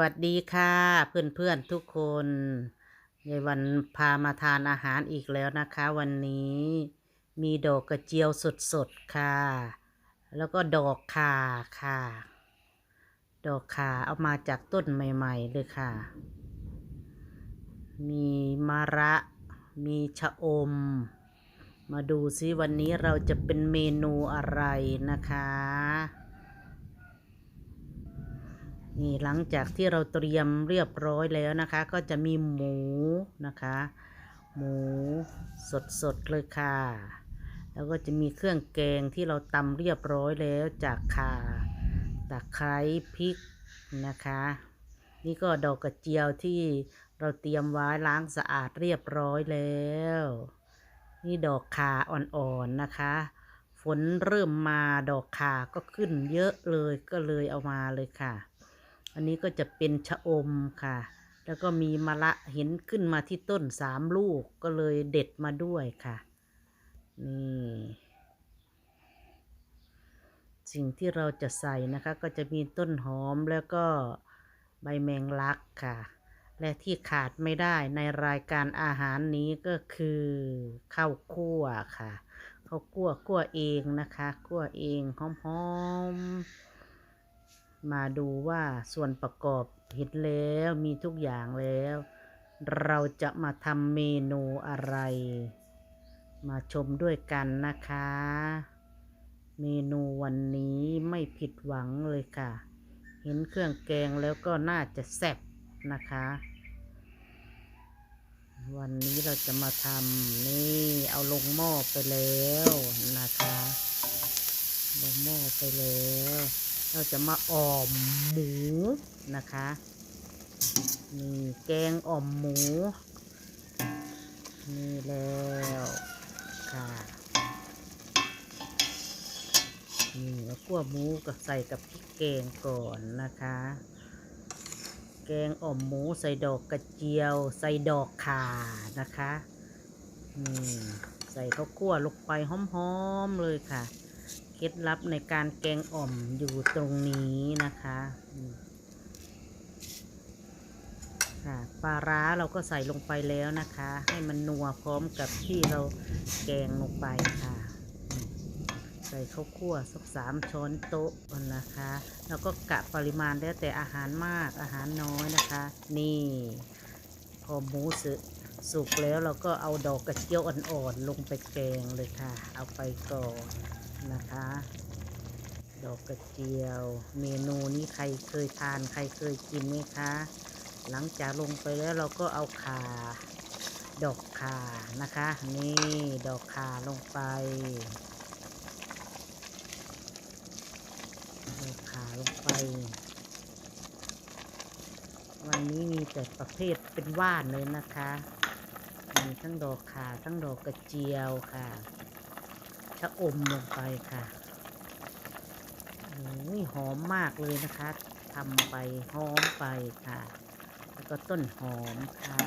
วัสดีค่ะเพื่อนๆทุกคนยายวันพามาทานอาหารอีกแล้วนะคะ วันนี้มีดอกกระเจียวสดๆค่ะ แล้วก็ดอกข่าค่ะ ดอกข่าเอามาจากต้นใหม่ๆเลยค่ะ มีมะระ มีชะอม มาดูซิวันนี้เราจะเป็นเมนูอะไรนะคะ นี่หลังจากที่เราเตรียมเรียบร้อยแล้วนะคะ ก็จะมีหมูนะคะ หมูสดๆเลยค่ะ แล้วก็จะมีเครื่องแกงที่เราตำเรียบร้อยแล้วจากข่าตะไคร้พริกนะคะ นี่ก็ดอกกระเจียวที่เราเตรียมไว้ล้างสะอาดเรียบร้อยแล้ว นี่ดอกข่าอ่อนๆนะคะ ฝนเริ่มมาดอกข่าก็ขึ้นเยอะเลยก็เลยเอามาเลยค่ะ อันนี้ก็จะเป็นชะอมค่ะ แล้วก็มีมะละเห็นขึ้นมาที่ต้นสามลูกก็เลยเด็ดมาด้วยค่ะ นี่ สิ่งที่เราจะใส่นะคะก็จะมีต้นหอมแล้วก็ใบแมงลักค่ะ และที่ขาดไม่ได้ในรายการอาหารนี้ก็คือข้าวคั่วค่ะข้าวคั่วคั่วเองนะคะ คั่วเองหอมๆ มาดูว่าส่วนประกอบเห็นแล้วมีทุกอย่างแล้ว เราจะมาทำเมนูอะไร มาชมด้วยกันนะคะ เมนูวันนี้ไม่ผิดหวังเลยค่ะ เห็นเครื่องแกงแล้วก็น่าจะแซ่บนะคะ วันนี้เราจะมาทำนี่เอาลงหม้อไปแล้วนะคะ ลงหม้อไปแล้ว เราจะมาอ่อมหมูนะคะนี่แกงอ่อมหมู นี่แล้วค่ะนี่แล้วคั่วหมูกับใส่กับพริกแกงก่อนนะคะ แกงอ่อมหมูใส่ดอกกระเจียว ใส่ดอกข่านะคะนี่ใส่ข้าวคั่วลงไปหอมๆเลยค่ะ ล็ดลับในการแกงอ่อมอยู่ตรงนี้นะคะค่ะปลาร้าเราก็ใส่ลงไปแล้วนะคะ ให้มันนัวพร้อมกับที่เราแกงลงไปค่ะ ใส่ข้าวคั่วสักสามช้อนโต๊ะนะคะ แล้วก็กะปริมาณแล้วแต่อาหารมากอาหารน้อยนะคะ นี่ พอหมูสุสุกแล้วเราก็เอาดอกกระเจียวอ่อนๆลงไปแกงเลยค่ะ เอาไปก่อน นะคะ ดอกกระเจียว เมนูนี้ใครเคยทานใครเคยกินไหมคะ หลังจากลงไปแล้วเราก็เอาขาดอกขานะคะ นี่ดอกขาลงไป ดอกขาลงไป วันนี้มีแต่ประเภทเป็นว่านเลยนะคะมีทั้งดอกขาทั้งดอกกระเจียวค่ะ ชะอมลงไปค่ะโอ้ยหอมมากเลยนะคะทำไปหอมไปค่ะ แล้วก็ต้นหอมค่ะ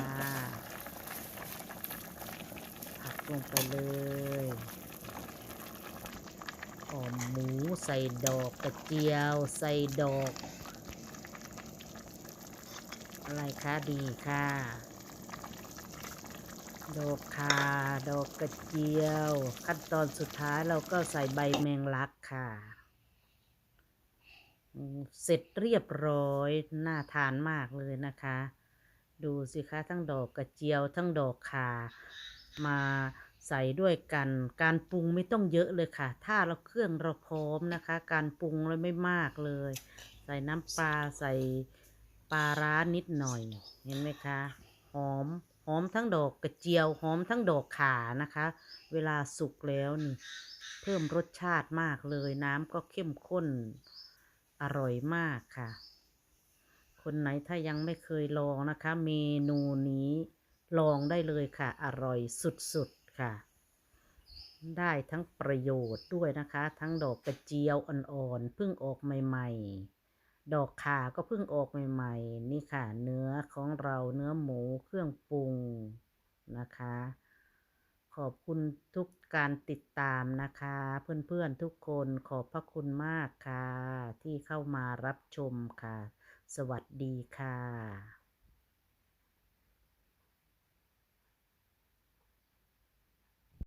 ผักลงไปเลยหอมหมูใส่ดอกกระเจียว ใส่ดอก อะไรคะดีค่ะ ดอกคาดอกกระเจียว ขั้นตอนสุดท้ายเราก็ใส่ใบแมงลักค่ะ เสร็จเรียบร้อย น่าทานมากเลยนะคะ ดูสิคะทั้งดอกกระเจียว ทั้งดอกคามาใส่ด้วยกัน การปรุงไม่ต้องเยอะเลยค่ะ ถ้าเราเครื่องเราพร้อมนะคะ การปรุงเลยไม่มากเลย ใส่น้ำปลาใส่ปลาร้านิดหน่อย เห็นไหมคะ หอม หอมทั้งดอกกระเจียว หอมทั้งดอกขานะคะ เวลาสุกแล้วนี่ เพิ่มรสชาติมากเลย น้ำก็เข้มข้น อร่อยมากค่ะ คนไหนถ้ายังไม่เคยลองนะคะ เมนูนี้ลองได้เลยค่ะ อร่อยสุดๆค่ะ ได้ทั้งประโยชน์ด้วยนะคะ ทั้งดอกกระเจียวอ่อนๆเพิ่งออกใหม่ ๆดอกข่าก็เพิ่งออกใหม่ ๆ นี่ค่ะ เนื้อของเราเนื้อหมูเครื่องปรุง นะคะ ขอบคุณทุกการติดตามนะคะ เพื่อนๆทุกคนขอบพระคุณมากค่ะ ที่เข้ามารับชมค่ะ สวัสดีค่ะ